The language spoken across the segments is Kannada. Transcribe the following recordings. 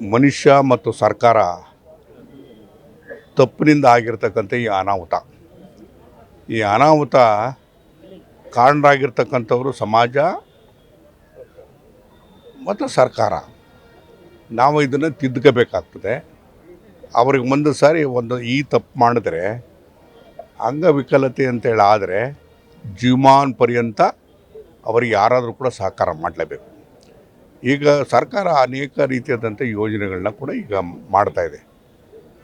ಮನುಷ್ಯ ಮತ್ತು ಸರ್ಕಾರ ತಪ್ಪಿನಿಂದ ಆಗಿರ್ತಕ್ಕಂಥ ಈ ಅನಾಹುತ. ಈ ಅನಾಹುತ ಕಾರಣರಾಗಿರ್ತಕ್ಕಂಥವರು ಸಮಾಜ ಮತ್ತು ಸರ್ಕಾರ. ನಾವು ಇದನ್ನು ತಿದ್ಕೋಬೇಕಾಗ್ತದೆ ಅವ್ರಿಗೆ ಒಂದು ಸಾರಿ ಒಂದು ಈ ತಪ್ಪು ಮಾಡಿದ್ರೆ, ಅಂಗವಿಕಲತೆ ಅಂತೇಳಿ ಆದರೆ ಜೀವಮಾನ್ ಪರ್ಯಂತ ಅವರಿಗೆ ಯಾರಾದರೂ ಕೂಡ ಸಹಕಾರ ಮಾಡಲೇಬೇಕು. ಈಗ ಸರ್ಕಾರ ಅನೇಕ ರೀತಿಯಾದಂಥ ಯೋಜನೆಗಳನ್ನ ಕೂಡ ಈಗ ಮಾಡ್ತಾ ಇದೆ.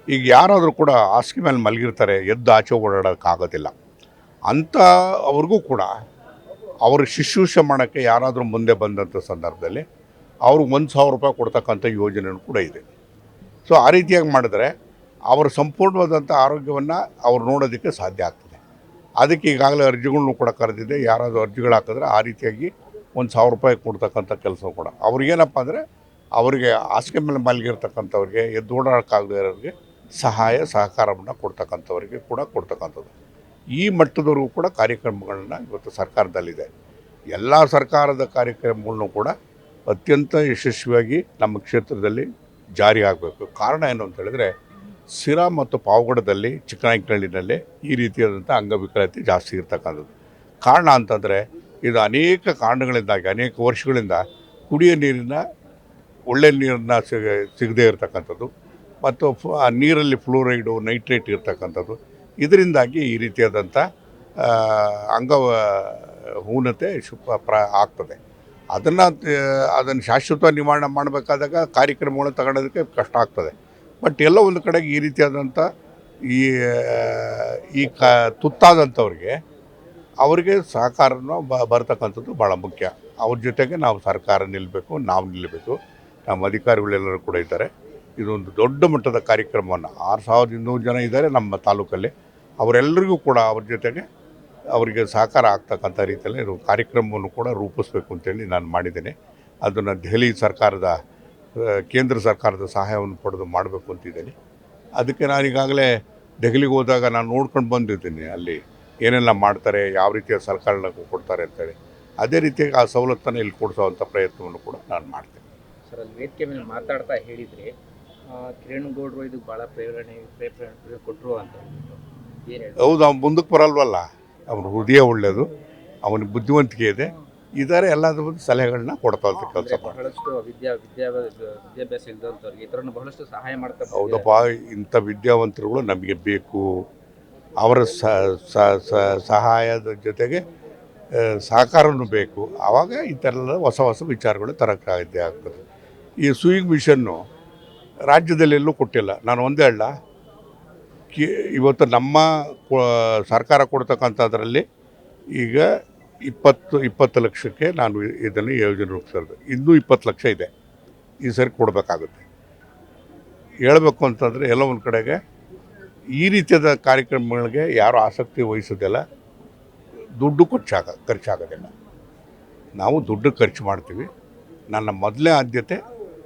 ಈಗ ಯಾರಾದರೂ ಕೂಡ ಹಾಸಿಗೆ ಮೇಲೆ ಮಲಗಿರ್ತಾರೆ, ಎದ್ದು ಆಚೆ ಓಡಾಡೋಕ್ಕಾಗೋದಿಲ್ಲ ಅಂಥ ಅವ್ರಿಗೂ ಕೂಡ ಅವ್ರ ಶುಶ್ರೂಷೆ ಮಾಡೋಕ್ಕೆ ಯಾರಾದರೂ ಮುಂದೆ ಬಂದಂಥ ಸಂದರ್ಭದಲ್ಲಿ ಅವ್ರಿಗೆ ಒಂದು ಸಾವಿರ ರೂಪಾಯಿ ಕೊಡ್ತಕ್ಕಂಥ ಯೋಜನೆಯೂ ಕೂಡ ಇದೆ. ಸೊ ಆ ರೀತಿಯಾಗಿ ಮಾಡಿದ್ರೆ ಅವರ ಸಂಪೂರ್ಣವಾದಂಥ ಆರೋಗ್ಯವನ್ನು ಅವ್ರು ನೋಡೋದಕ್ಕೆ ಸಾಧ್ಯ ಆಗ್ತದೆ. ಅದಕ್ಕೆ ಈಗಾಗಲೇ ಅರ್ಜಿಗಳನ್ನೂ ಕೂಡ ಕರೆದಿದೆ. ಯಾರಾದರೂ ಅರ್ಜಿಗಳು ಹಾಕಿದ್ರೆ ಆ ರೀತಿಯಾಗಿ ಒಂದು ಸಾವಿರ ರೂಪಾಯಿ ಕೊಡ್ತಕ್ಕಂಥ ಕೆಲಸ ಕೂಡ. ಅವ್ರಿಗೇನಪ್ಪ ಅಂದರೆ ಅವರಿಗೆ ಹಾಸಿಗೆ ಮೇಲೆ ಮಲಗಿರ್ತಕ್ಕಂಥವ್ರಿಗೆ, ಎದ್ದು ಓಡಾಡೋಕ್ಕಾಗದೇ ಇರೋರಿಗೆ ಸಹಾಯ, ಸಹಕಾರವನ್ನು ಕೊಡ್ತಕ್ಕಂಥವ್ರಿಗೆ ಕೂಡ ಕೊಡ್ತಕ್ಕಂಥದ್ದು. ಈ ಮಟ್ಟದವರೆಗೂ ಕೂಡ ಕಾರ್ಯಕ್ರಮಗಳನ್ನ ಇವತ್ತು ಸರ್ಕಾರದಲ್ಲಿದೆ. ಎಲ್ಲ ಸರ್ಕಾರದ ಕಾರ್ಯಕ್ರಮಗಳನ್ನು ಕೂಡ ಅತ್ಯಂತ ಯಶಸ್ವಿಯಾಗಿ ನಮ್ಮ ಕ್ಷೇತ್ರದಲ್ಲಿ ಜಾರಿ ಆಗಬೇಕು. ಕಾರಣ ಏನು ಅಂತ ಹೇಳಿದ್ರೆ ಸಿರಾ ಮತ್ತು ಪಾವಗಡದಲ್ಲಿ, ಚಿಕ್ಕನಾಯಕನಹಳ್ಳಿನಲ್ಲಿ ಈ ರೀತಿಯಾದಂಥ ಅಂಗವಿಕಲತೆ ಜಾಸ್ತಿ ಇರ್ತಕ್ಕಂಥದ್ದು. ಕಾರಣ ಅಂತಂದರೆ ಇದು ಅನೇಕ ಕಾರಣಗಳಿಂದಾಗಿ, ಅನೇಕ ವರ್ಷಗಳಿಂದ ಕುಡಿಯೋ ನೀರಿನ, ಒಳ್ಳೆ ನೀರನ್ನ ಸಿಗ ಸಿಗದೇ ಇರತಕ್ಕಂಥದ್ದು ಮತ್ತು ಆ ನೀರಲ್ಲಿ ಫ್ಲೋರೈಡು, ನೈಟ್ರೇಟ್ ಇರ್ತಕ್ಕಂಥದ್ದು. ಇದರಿಂದಾಗಿ ಈ ರೀತಿಯಾದಂಥ ಅಂಗ ಹೂನತೆ ಶು ಪ್ರ, ಆಗ್ತದೆ. ಅದನ್ನು ಅದನ್ನು ಶಾಶ್ವತ ನಿವಾರಣೆ ಮಾಡಬೇಕಾದಾಗ ಕಾರ್ಯಕ್ರಮಗಳನ್ನು ತಗೊಳ್ಳೋದಕ್ಕೆ ಕಷ್ಟ ಆಗ್ತದೆ. ಬಟ್ ಎಲ್ಲ ಒಂದು ಕಡೆಗೆ ಈ ರೀತಿಯಾದಂಥ ಈ ಈ ಕ, ತುತ್ತಾದಂಥವ್ರಿಗೆ ಅವರಿಗೆ ಸಹಕಾರ ಬ, ಬರ್ತಕ್ಕಂಥದ್ದು ಭಾಳ ಮುಖ್ಯ. ಅವ್ರ ಜೊತೆಗೆ ನಾವು ಸರ್ಕಾರ ನಿಲ್ಲಬೇಕು ನಾವು ನಿಲ್ಲಬೇಕು ನಮ್ಮ ಅಧಿಕಾರಿಗಳೆಲ್ಲರೂ ಕೂಡ ಇದ್ದಾರೆ. ಇದೊಂದು ದೊಡ್ಡ ಮಟ್ಟದ ಕಾರ್ಯಕ್ರಮವನ್ನು ಆರು ಸಾವಿರದ ಇನ್ನೂರು ಜನ ಇದ್ದಾರೆ ನಮ್ಮ ತಾಲೂಕಲ್ಲಿ. ಅವರೆಲ್ಲರಿಗೂ ಕೂಡ ಅವ್ರ ಜೊತೆಗೆ ಅವರಿಗೆ ಸಹಕಾರ ಆಗ್ತಕ್ಕಂಥ ರೀತಿಯಲ್ಲಿ ಕಾರ್ಯಕ್ರಮವನ್ನು ಕೂಡ ರೂಪಿಸ್ಬೇಕು ಅಂತೇಳಿ ನಾನು ಮಾಡಿದ್ದೇನೆ. ಅದನ್ನು ದೆಹಲಿ ಸರ್ಕಾರದ ಕೇಂದ್ರ ಸರ್ಕಾರದ ಸಹಾಯವನ್ನು ಪಡೆದು ಮಾಡಬೇಕು ಅಂತಿದ್ದೀನಿ. ಅದಕ್ಕೆ ನಾನು ಈಗಾಗಲೇ ದೆಹಲಿಗೆ ಹೋದಾಗ ನಾನು ನೋಡ್ಕೊಂಡು ಬಂದಿದ್ದೀನಿ ಅಲ್ಲಿ. ಏನೆಲ್ಲ ಮಾಡ್ತಾರೆ ಯಾವ ರೀತಿಯ ಸಲಕರಣೆ ಕೊಡ್ತಾರೆ ಅಂತೇಳಿ ಅದೇ ರೀತಿಯಾಗಿ ಆ ಸವಲತ್ತನ್ನು ಇಲ್ಲಿ ಕೊಡಿಸೋವಂಥ ಪ್ರಯತ್ನವನ್ನು ಕೂಡ ನಾನು ಮಾಡ್ತೇನೆ. ಸರ್ ಅಲ್ಲಿ ವೇದಿಕೆ ಮೇಲೆ ಮಾತಾಡ್ತಾ ಹೇಳಿದರೆ ಆ, ಕಿರಣ್ ಗೌಡ್ರು ಇದು ಭಾಳ ಪ್ರೇರಣೆ ಪ್ರೇರಣೆ ಕೊಟ್ಟರು ಅಂತ ಹೇಳ್ಬಿಟ್ಟು ಹೌದು ಅವ್ನು ಮುಂದಕ್ಕೆ ಬರಲ್ವಲ್ಲ? ಅವನ ಹೃದಯ ಒಳ್ಳೆಯದು ಅವನ ಬುದ್ಧಿವಂತಿಕೆ ಇದೆ. ಇದಾರೆ ಎಲ್ಲಾದ್ರ ಬಗ್ಗೆ ಸಲಹೆಗಳನ್ನ ಕೊಡ್ತಾ ಇರ್ತಾರೆ ಕೆಲಸ ಬಹಳಷ್ಟು ವಿದ್ಯಾ ವಿದ್ಯಾ ವಿದ್ಯಾಭ್ಯಾಸ ಇಲ್ಲದಂಥವ್ರಿಗೆ ಈ ಥರನ ಬಹಳಷ್ಟು ಸಹಾಯ ಮಾಡ್ತಾರೆ. ಹೌದಪ್ಪ ಇಂಥ ವಿದ್ಯಾವಂತರುಗಳು ನಮಗೆ ಬೇಕು. ಅವರ ಸಹಾಯದ ಜೊತೆಗೆ ಸಹಕಾರವೂ ಬೇಕು. ಆವಾಗ ಈ ಥರದ ಹೊಸ ಹೊಸ ವಿಚಾರಗಳು ತರಕ್ಕೆ ಆಗ್ತದೆ. ಈ ಸೂಯಿಂಗ್ ಮಿಷನ್ನು ರಾಜ್ಯದಲ್ಲೆಲ್ಲೂ ಕೊಟ್ಟಿಲ್ಲ. ನಾನು ಒಂದೇ ಹೇಳ ಕಿ, ಇವತ್ತು ನಮ್ಮ ಸರ್ಕಾರ ಕೊಡ್ತಕ್ಕಂಥದ್ರಲ್ಲಿ ಈಗ ಇಪ್ಪತ್ತು ಇಪ್ಪತ್ತು ಲಕ್ಷಕ್ಕೆ ನಾನು ಇದನ್ನು ಯೋಜನೆ ರೂಪಿಸಿರೋದು ಇನ್ನೂ ಇಪ್ಪತ್ತು ಲಕ್ಷ ಇದೆ. ಈ ಸರಿ ಕೊಡಬೇಕಾಗುತ್ತೆ. ಹೇಳಬೇಕು ಅಂತಂದರೆ ಎಲ್ಲ ಒಂದು ಕಡೆಗೆ ಈ ರೀತಿಯಾದ ಕಾರ್ಯಕ್ರಮಗಳಿಗೆ ಯಾರು ಆಸಕ್ತಿ ವಹಿಸೋದಿಲ್ಲ ದುಡ್ಡು ಖರ್ಚಾಗ ಖರ್ಚಾಗೋದಿಲ್ಲ. ನಾವು ದುಡ್ಡು ಖರ್ಚು ಮಾಡ್ತೀವಿ. ನನ್ನ ಮೊದಲೇ ಆದ್ಯತೆ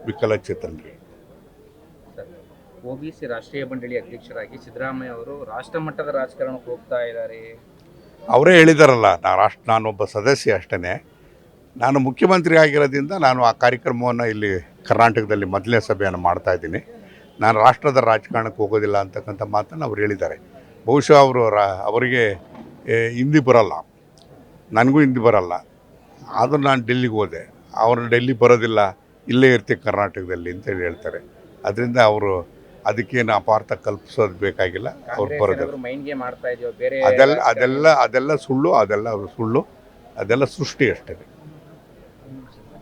ವಿಕಲಚೇತನರಿಗೆ. ಒ ಬಿ ಸಿ ರಾಷ್ಟ್ರೀಯ ಮಂಡಳಿ ಅಧ್ಯಕ್ಷರಾಗಿ ಸಿದ್ದರಾಮಯ್ಯ ಅವರು ರಾಷ್ಟ್ರ ಮಟ್ಟದ ರಾಜಕಾರಣಕ್ಕೆ ಹೋಗ್ತಾ ಇದ್ದಾರೆ. ಅವರೇ ಹೇಳಿದಾರಲ್ಲ ನಾ ರಾಷ್ಟ್ರ ನಾನೊಬ್ಬ ಸದಸ್ಯ ಅಷ್ಟೇ ನಾನು ಮುಖ್ಯಮಂತ್ರಿ ಆಗಿರೋದ್ರಿಂದ ನಾನು ಆ ಕಾರ್ಯಕ್ರಮವನ್ನು ಇಲ್ಲಿ ಕರ್ನಾಟಕದಲ್ಲಿ ಮೊದಲನೇ ಸಭೆಯನ್ನು ಮಾಡ್ತಾ ಇದ್ದೀನಿ. ನಾನು ರಾಷ್ಟ್ರದ ರಾಜಕಾರಣಕ್ಕೆ ಹೋಗೋದಿಲ್ಲ ಅಂತಕ್ಕಂಥ ಮಾತನ್ನು ಅವ್ರು ಹೇಳಿದ್ದಾರೆ. ಬಹುಶಃ ಅವರು ರಾ ಅವರಿಗೆ ಹಿಂದಿ ಬರಲ್ಲ. ನನಗೂ ಹಿಂದಿ ಬರಲ್ಲ. ಆದರೂ ನಾನು ಡೆಲ್ಲಿಗೆ ಹೋದೆ. ಅವರು ಡೆಲ್ಲಿ ಬರೋದಿಲ್ಲ. ಇಲ್ಲೇ ಇರ್ತೀವಿ ಕರ್ನಾಟಕದಲ್ಲಿ ಅಂತೇಳಿ ಹೇಳ್ತಾರೆ. ಅದರಿಂದ ಅವರು ಅದಕ್ಕೇನು ಅಪಾರ್ಥ ಕಲ್ಪಿಸೋದು ಬೇಕಾಗಿಲ್ಲ. ಅವ್ರು ಬರೋದಿಲ್ಲ. ಅದೆಲ್ಲ ಅದೆಲ್ಲ ಅದೆಲ್ಲ ಸುಳ್ಳು ಅದೆಲ್ಲ ಸುಳ್ಳು ಅದೆಲ್ಲ ಸೃಷ್ಟಿ ಅಷ್ಟೇ.